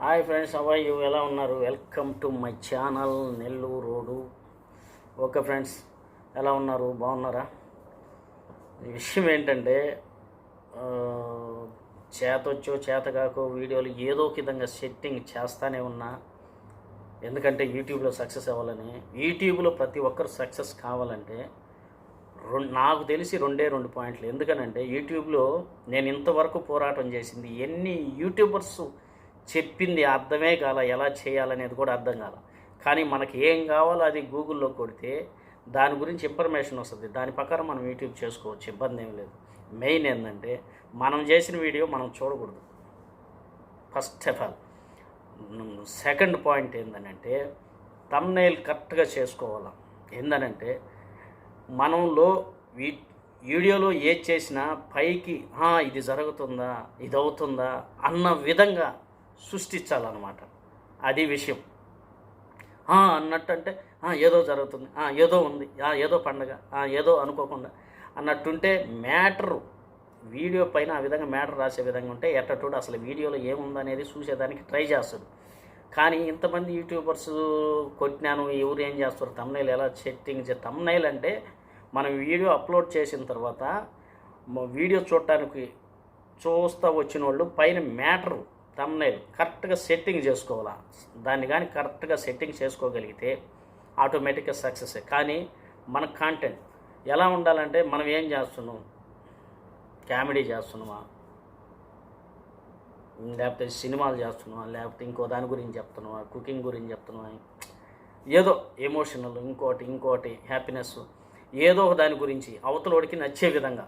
Hi friends అవ్వ ఎలా ఉన్నారు? Welcome to my channel Nellore road okay friends ఎలా ఉన్నారు? బాగున్నారా? విషయం ఏంటంటే ఆ, చేతొచ్చో చేతగాకో వీడియోలు ఏదో విధంగా సెట్టింగ్ చేస్తానే ఉన్నా. ఎందుకంటే యూట్యూబ్లో సక్సెస్ అవ్వాలని. యూట్యూబ్లో ప్రతి ఒక్కరు సక్సెస్ కావాలంటే రెండు నాకు తెలిసి రెండే రెండు పాయింట్లు. ఎందుకనంటే యూట్యూబ్లో నేను ఇంతవరకు పోరాటం చేసింది ఎన్ని యూట్యూబర్స్ చెప్పింది అర్థమే కాల ఎలా చేయాలనేది కూడా అర్థం కాల. కానీ మనకి ఏం కావాలో అది గూగుల్లో కొడితే దాని గురించి ఇన్ఫర్మేషన్ వస్తుంది. దాని ప్రకారం మనం యూట్యూబ్ చేసుకోవచ్చు ఇబ్బంది ఏం లేదు. మెయిన్ ఏంటంటే మనం చేసిన వీడియో మనం చూడకూడదు. First of all second point ఏంటంటే తమ్నైల్ కరెక్ట్గా చేసుకోవాలి. ఏందనంటే మనంలో వీ వీడియోలో ఏది చేసినా పైకి ఇది జరుగుతుందా ఇది అవుతుందా అన్న విధంగా సృష్టించాలన్నమాట. అది విషయం. అన్నట్టు అంటే ఏదో జరుగుతుంది. ఏదో ఉంది. ఏదో పండగ. ఏదో అనుకోకుండా. అన్నట్టుంటే మ్యాటరు. వీడియో పైన ఆ విధంగా మ్యాటర్ రాసే విధంగా ఉంటే ఎట్టటోడు అసలు వీడియోలో ఏముందనేది చూసేదానికి ట్రై చేస్తాడు. కానీ ఇంతమంది యూట్యూబర్స్ కొట్టినాను ఎవరు ఏం చేస్తారు? తమ్నైల్ ఎలా సెట్టింగ్ చే తమ్నైల్ అంటే మనం వీడియో అప్లోడ్ చేసిన తర్వాత వీడియో చూడటానికి చూస్తూ వచ్చిన వాళ్ళు పైన మ్యాటరు. తమ్నైల్ కరెక్ట్గా సెట్టింగ్ చేసుకోవాలా? దాన్ని కానీ కరెక్ట్గా సెట్టింగ్ చేసుకోగలిగితే ఆటోమేటిక్గా సక్సెస్. కానీ మన కాంటెంట్ ఎలా ఉండాలంటే మనం ఏం చేస్తున్నాం? కామెడీ చేస్తున్నామా? లేకపోతే సినిమాలు చేస్తున్నావా లేకపోతే ఇంకో దాని గురించి చెప్తున్నావా కుకింగ్ గురించి చెప్తున్నావా ఏదో ఎమోషనల్ ఇంకోటి ఇంకోటి హ్యాపీనెస్ ఏదో ఒక దాని గురించి అవతలోడికి నచ్చే విధంగా.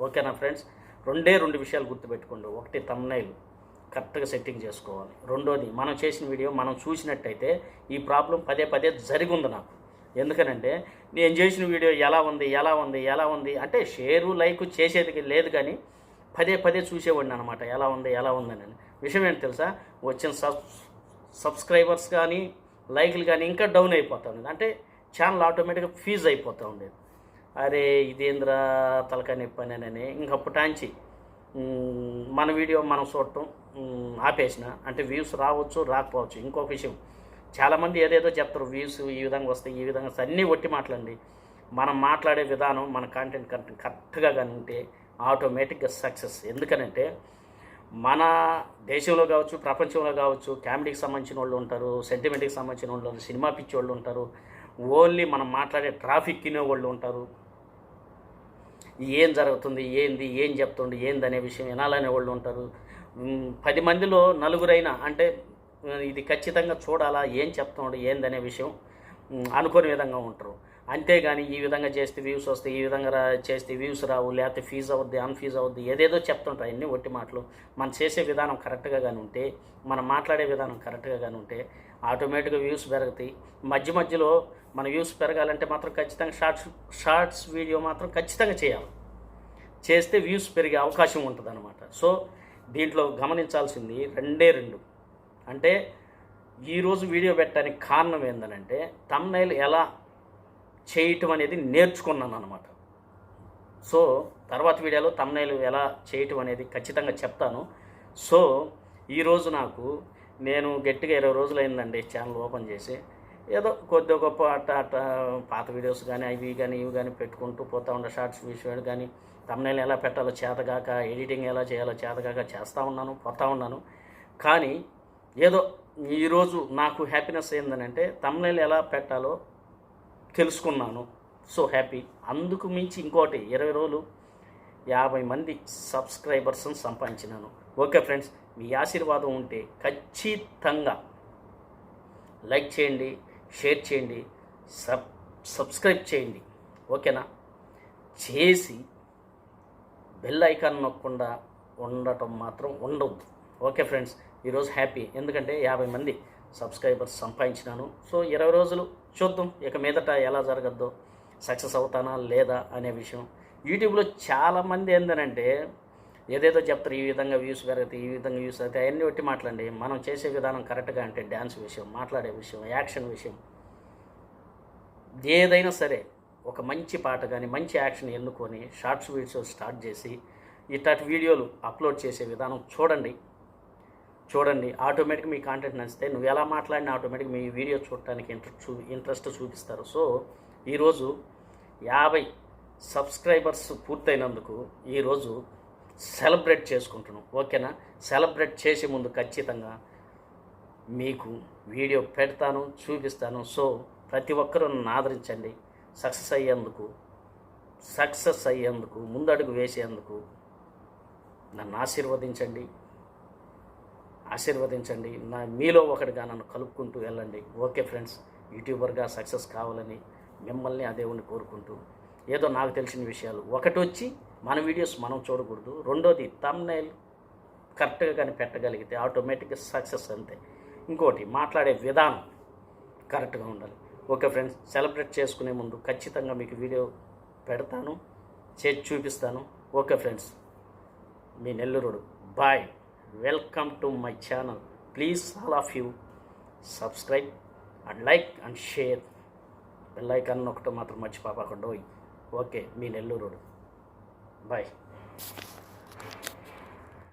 ఓకేనా ఫ్రెండ్స్? రెండే రెండు విషయాలు గుర్తుపెట్టుకోండి. ఒకటి తమ్నైలు కరెక్ట్గా సెట్టింగ్ చేసుకోవాలి. రెండోది మనం చేసిన వీడియో మనం చూసినట్టయితే ఈ ప్రాబ్లం పదే పదే జరిగింది నాకు. ఎందుకనంటే నేను చేసిన వీడియో ఎలా ఉంది ఎలా ఉంది ఎలా ఉంది అంటే షేరు లైక్ చేసేది లేదు కానీ పదే పదే చూసేవాడిని అనమాట ఎలా ఉంది ఎలా ఉందని. విషయం ఏంటి తెలుసా? వచ్చిన సబ్ సబ్స్క్రైబర్స్ కానీ లైక్లు కానీ ఇంకా డౌన్ అయిపోతూ ఉండేది అంటే ఛానల్ ఆటోమేటిక్గా ఫీజ్ అయిపోతూ ఉండేది. అరే ఇదేంద్రా తలకాయ నొప్పి అని ఇంకప్పటాంచి మన వీడియో మనం చూడటం. ఆపేసిన. అంటే వ్యూస్ రావచ్చు రాకపోవచ్చు. ఇంకొక విషయం చాలామంది ఏదేదో చెప్తారు వ్యూస్ ఈ విధంగా వస్తాయి ఈ విధంగా అన్నీ ఒట్టి మాటలండి. మనం మాట్లాడే విధానం మన కంటెంట్ కంటెంట్ కరెక్ట్గా కానీ ఉంటే ఆటోమేటిక్గా సక్సెస్. ఎందుకనంటే మన దేశంలో కావచ్చు ప్రపంచంలో కావచ్చు కామెడీకి సంబంధించిన వాళ్ళు ఉంటారు సెంటిమెంట్కి సంబంధించిన వాళ్ళు ఉంటారు సినిమా పిచ్చి వాళ్ళు ఉంటారు ఓన్లీ మనం మాట్లాడే ట్రాఫిక్ తినే వాళ్ళు ఉంటారు. ఏం జరుగుతుంది ఏంది ఏం చెప్తుంది ఏంది అనే విషయం వినాలనే వాళ్ళు ఉంటారు. పది మందిలో నలుగురైనా అంటే ఇది ఖచ్చితంగా చూడాలా ఏం చెప్తున్నాడు ఏందనే విషయం అనుకోని విధంగా ఉంటారు. అంతేగాని ఈ విధంగా చేస్తే వ్యూస్ వస్తాయి ఈ విధంగా రా చేస్తే వ్యూస్ రావు లేకపోతే ఫీజు అవుద్ది అన్ఫీజ్ అవుద్ది ఏదేదో చెప్తుంటారు. అన్నీ ఒట్టి మాటలు. మనం చేసే విధానం కరెక్ట్గా కానీ ఉంటే మనం మాట్లాడే విధానం కరెక్ట్గా కానీ ఉంటే ఆటోమేటిక్గా వ్యూస్ పెరుగుతాయి. మధ్య మధ్యలో మన వ్యూస్ పెరగాలంటే మాత్రం ఖచ్చితంగా షార్ట్స్ షార్ట్స్ వీడియో మాత్రం ఖచ్చితంగా చేయాలి. చేస్తే వ్యూస్ పెరిగే అవకాశం ఉంటుంది అనమాట సో దీంట్లో గమనించాల్సింది రెండే రెండు. అంటే ఈరోజు వీడియో పెట్టడానికి కారణం ఏంటంటే తమ్నైల్ ఎలా చేయటం అనేది నేర్చుకున్నాను అనమాట సో తర్వాత వీడియోలో తమ్నైల్ ఎలా చేయటం అనేది ఖచ్చితంగా చెప్తాను. సో ఈరోజు నాకు నేను గట్టిగా ఇరవై రోజులు అయిందండి ఛానల్ ఓపెన్ చేసి. ఏదో కొద్ది గొప్ప అట్ట అట్ట పాత వీడియోస్ కానీ అవి కానీ ఇవి కానీ పెట్టుకుంటూ పోతా ఉండే షార్ట్స్ విషయాలు కానీ తమ్నైల్ ఎలా పెట్టాలో చేతగాక ఎడిటింగ్ ఎలా చేయాలో చేతగాక చేస్తూ ఉన్నాను పోతా ఉన్నాను. కానీ ఏదో ఈరోజు నాకు హ్యాపీనెస్ ఏంటంటే తమ్నైల్ ఎలా పెట్టాలో తెలుసుకున్నాను. సో హ్యాపీ అందుకు మించి ఇంకోటి ఇరవై రోజులు యాభై మంది సబ్స్క్రైబర్స్ని సంపాదించినాను. ఓకే ఫ్రెండ్స్ మీ ఆశీర్వాదం ఉంటే ఖచ్చితంగా లైక్ చేయండి. షేర్ చేయండి సబ్ సబ్స్క్రైబ్ చేయండి. ఓకేనా? చేసి బెల్ ఐకాన్ నొక్కకుండా ఉండటం మాత్రం ఉండవద్దు ఓకే ఫ్రెండ్స్ ఈరోజు హ్యాపీ. ఎందుకంటే యాభై మంది సబ్స్క్రైబర్స్ సంపాదించినాను. సో ఇరవై రోజులు చూద్దాం. ఇక మీదట ఎలా జరగద్దో సక్సెస్ అవుతానా లేదా అనే విషయం. యూట్యూబ్లో చాలామంది ఏందనంటే ఏదేదో చెప్తారు ఈ విధంగా వ్యూస్ పెరుగుతాయి ఈ విధంగా వ్యూస్ అవుతాయి అవన్నీ బట్టి మాట్లాడండి. మనం చేసే విధానం కరెక్ట్గా అంటే డ్యాన్స్ విషయం మాట్లాడే విషయం యాక్షన్ విషయం. ఏదైనా సరే ఒక మంచి పాట కానీ మంచి యాక్షన్ ఎన్నుకొని షార్ట్స్ వీడియోస్ స్టార్ట్ చేసి ఇట్లాంటి వీడియోలు అప్లోడ్ చేసే విధానం చూడండి. చూడండి ఆటోమేటిక్ మీ కాంటెంట్ నచ్చితే నువ్వు ఎలా మాట్లాడినా ఆటోమేటిక్ మీ వీడియో చూడటానికి ఇంట్రెస్ట్ చూ ఇంట్రెస్ట్ చూపిస్తారు. సో ఈరోజు యాభై సబ్స్క్రైబర్స్ పూర్తయినందుకు ఈరోజు సెలబ్రేట్ చేసుకుంటున్నాం. ఓకేనా? సెలబ్రేట్ చేసే ముందు ఖచ్చితంగా మీకు వీడియో పెడతాను చూపిస్తాను. సో ప్రతి ఒక్కరూ నన్ను ఆదరించండి. సక్సెస్ అయ్యేందుకు సక్సెస్ అయ్యేందుకు ముందడుగు వేసేందుకు నన్ను ఆశీర్వదించండి. ఆశీర్వదించండి. నా మీలో ఒకటిగా నన్ను కలుపుకుంటూ వెళ్ళండి. ఓకే ఫ్రెండ్స్ యూట్యూబర్గా సక్సెస్ కావాలని మిమ్మల్ని ఆ దేవుణ్ణి కోరుకుంటూ ఏదో నాకు తెలిసిన విషయాలు. ఒకటి వచ్చి మన వీడియోస్ మనం చూడకూడదు. రెండోది తమ్నైల్ కరెక్ట్గా కానీ పెట్టగలిగితే ఆటోమేటిక్గా సక్సెస్ అంతే. ఇంకోటి మాట్లాడే విధానం కరెక్ట్గా ఉండాలి. ఓకే ఫ్రెండ్స్ సెలబ్రేట్ చేసుకునే ముందు ఖచ్చితంగా మీకు వీడియో పెడతాను చేసి చూపిస్తాను. ఓకే ఫ్రెండ్స్ మీ నెల్లూరుడు boy welcome to my channel please all of you subscribe and like and share bell icon ఒకటి మాత్రం మర్చిపోకుండా ఓకే మీ నెల్లూరుడు. బాయ్